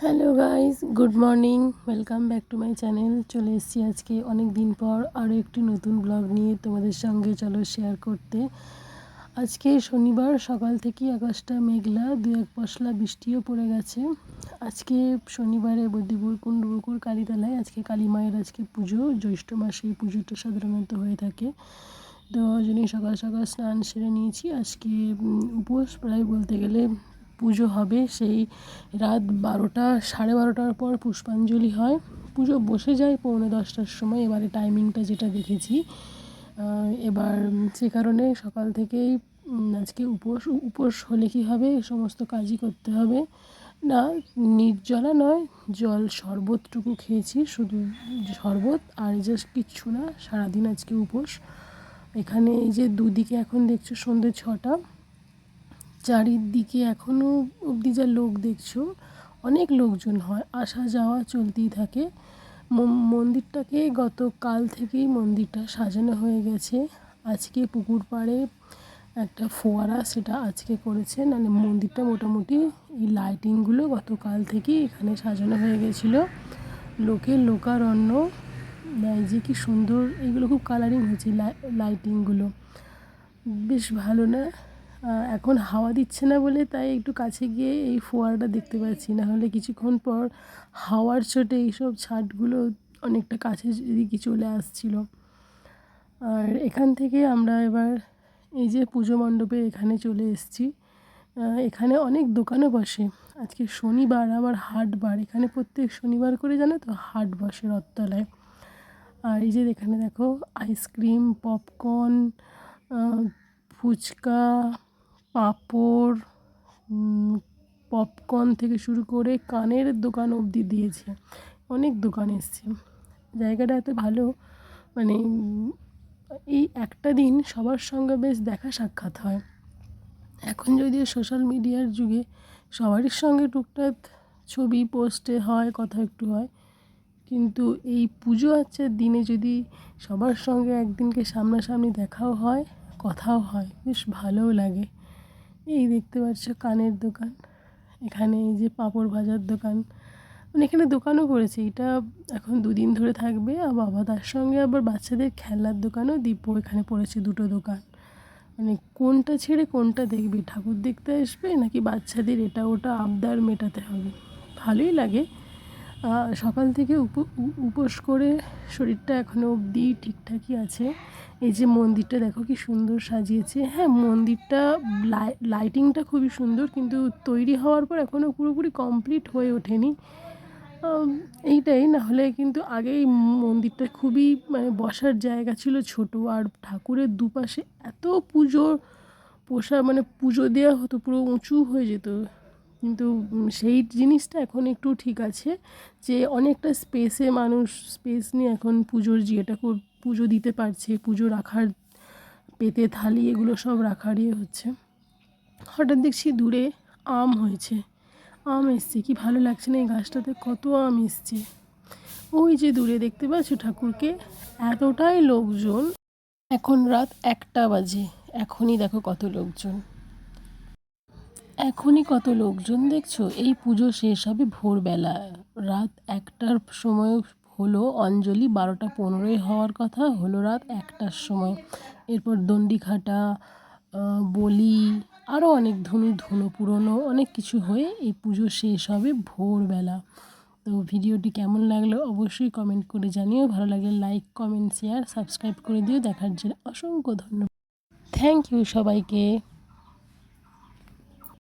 Hello guys, good morning, welcome back to my channel. চলে এসেছি আজকে অনেক দিন পর আরও একটি নতুন ব্লগ নিয়ে তোমাদের সঙ্গে, চলো শেয়ার করতে। আজকে শনিবার, সকাল থেকেই আকাশটা মেঘলা, দু এক পশলা বৃষ্টিও পড়ে গেছে। আজকে শনিবারে বদ্যিপুর কুণ্ডুপুকুর কালীতলায় আজকে কালী মায়ের আজকে পুজো, জ্যৈষ্ঠ মাসে এই পুজোটা সাধারণত হয়ে থাকে। তো জন্যই সকাল সকাল স্নান সেরে নিয়েছি। আজকে উপোস প্রায় বলতে গেলে পুজো হবে, সেই রাত বারোটা, সাড়ে বারোটার পর পুষ্পাঞ্জলি হয়। পুজো বসে যায় পৌনে দশটার সময়, এবারে টাইমিংটা যেটা দেখেছি। এবার সে কারণে সকাল থেকেই আজকে উপোস উপোস হলে কি হবে? সমস্ত কাজই করতে হবে। না, নির্জলা নয়, জল শরবতটুকু খেয়েছি, শুধু শরবত আর জাস্ট কিচ্ছু না, সারাদিন আজকে উপোস। এখানে এই যে দুদিকে এখন দেখছ সন্ধ্যে ছটা। চারিদিকে এখনও অবধি যা লোক দেখছ, অনেক লোকজন হয়, আসা যাওয়া চলতেই থাকে। মন্দিরটাকে গতকাল থেকেই মন্দিরটা সাজানো হয়ে গেছে। আজকে পুকুর পাড়ে একটা ফোয়ারা সেটা আজকে করেছে মানে মন্দিরটা মোটামুটি এই লাইটিংগুলো গতকাল থেকেই এখানে সাজানো হয়ে গেছিল। লোকের লোকারণ্য যে কি সুন্দর এগুলো খুব কালারিং হয়েছে লাইটিংগুলো বেশ ভালো না? এখন হাওয়া দিচ্ছে না বলে তাই একটু কাছে গিয়ে এই ফোয়ারাটা দেখতে পাচ্ছি। না হলে কিছুক্ষণ পর হাওয়ার চোটে এইসব ছাটগুলো অনেকটা কাছে এদিকে চলে আসছিল। আর এখান থেকে আমরা এবার এই যে পুজো মণ্ডপে এখানে চলে এসেছি। এখানে অনেক দোকানও বসে। আজকে শনিবার আবার হাটবার এখানে প্রত্যেক শনিবার করে জানো তো হাট বসে রথতলায়। আর এই যে এখানে দেখো ice cream, popcorn phuchka papad popcorn থেকে শুরু করে কানের দোকান অবধি দিয়েছে। অনেক দোকান এসছে। জায়গাটা এত ভালো মানে এই একটা দিন সবার সঙ্গে বেশ দেখা সাক্ষাৎ হয়। এখন যদিও সোশ্যাল মিডিয়ার যুগে সবারই সঙ্গে টুকটাক ছবি পোস্টে হয়, কথা একটু হয়, কিন্তু এই পুজো আচ্চার দিনে যদি সবার সঙ্গে একদিনকে সামনাসামনি দেখাও হয়, কথাও হয়, বেশ ভালোও লাগে। এই দেখতে পাচ্ছ কানের দোকান। এখানে এই যে পাঁপড় ভাজার দোকান। মানে এখানে দোকানও করেছে। এটা এখন দুদিন ধরে থাকবে। আর বাবা তার সঙ্গে আবার বাচ্চাদের খেলনার দোকানও দীপও এখানে পড়েছে দুটো দোকান। মানে কোনটা ছেড়ে কোনটা দেখবি? ঠাকুর দেখতে আসবে নাকি বাচ্চাদের এটা ওটা আবদার মেটাতে হবে? ভালোই লাগে। সকাল থেকে উপ- উপোস করে শরীরটা এখনও অবধি ঠিকঠাকই আছে। এই যে মন্দিরটা দেখো কি সুন্দর সাজিয়েছে। হ্যাঁ মন্দিরটা লাই- লাইটিংটা খুবই সুন্দর কিন্তু তৈরি হওয়ার পর এখনও পুরোপুরি কমপ্লিট হয়ে ওঠেনি। এইটাই, না হলে কিন্তু আগে এই মন্দিরটা খুবই মানে বসার জায়গা ছিল ছোট আর ঠাকুরের দুপাশে এত পুজো পোষা মানে পুজো দেওয়া হতো, পুরো উঁচু হয়ে যেত। কিন্তু সেই জিনিসটা এখন একটু ঠিক আছে যে অনেকটা স্পেসে মানুষ স্পেস নিয়ে এখন পুজোর যেটা পুজো দিতে পারছে, পুজো রাখার পেতে থালি এগুলো সব রাখার ইয়ে হচ্ছে। হঠাৎ দেখছি দূরে আম হয়েছে, আম এসছে, কি ভালো লাগছে না এই গাছটাতে, কত আম এসছে। ওই যে দূরে দেখতে পাচ্ছ ঠাকুরকে, এতটাই লোকজন। এখন রাত একটা বাজে, এখনই দেখো কত লোকজন। এখনই কত লোকজন দেখছ? এই পুজো শেষ হবে ভোরবেলা। রাত একটার সময় হলো, অঞ্জলি বারোটা পনেরোই হওয়ার কথা, হলো রাত একটার সময়। এরপর দণ্ডিঘাটা বলি আরও অনেক ধনু ধনু পুরনো অনেক কিছু হয়ে এই পুজো শেষ হবে ভোরবেলা। তো ভিডিওটি কেমন লাগল অবশ্যই কমেন্ট করে জানিও। ভালো লাগলে লাইক, কমেন্ট, শেয়ার, সাবস্ক্রাইব করে দিও। দেখার জন্য অসংখ্য ধন্যবাদ। থ্যাংক ইউ সবাইকে।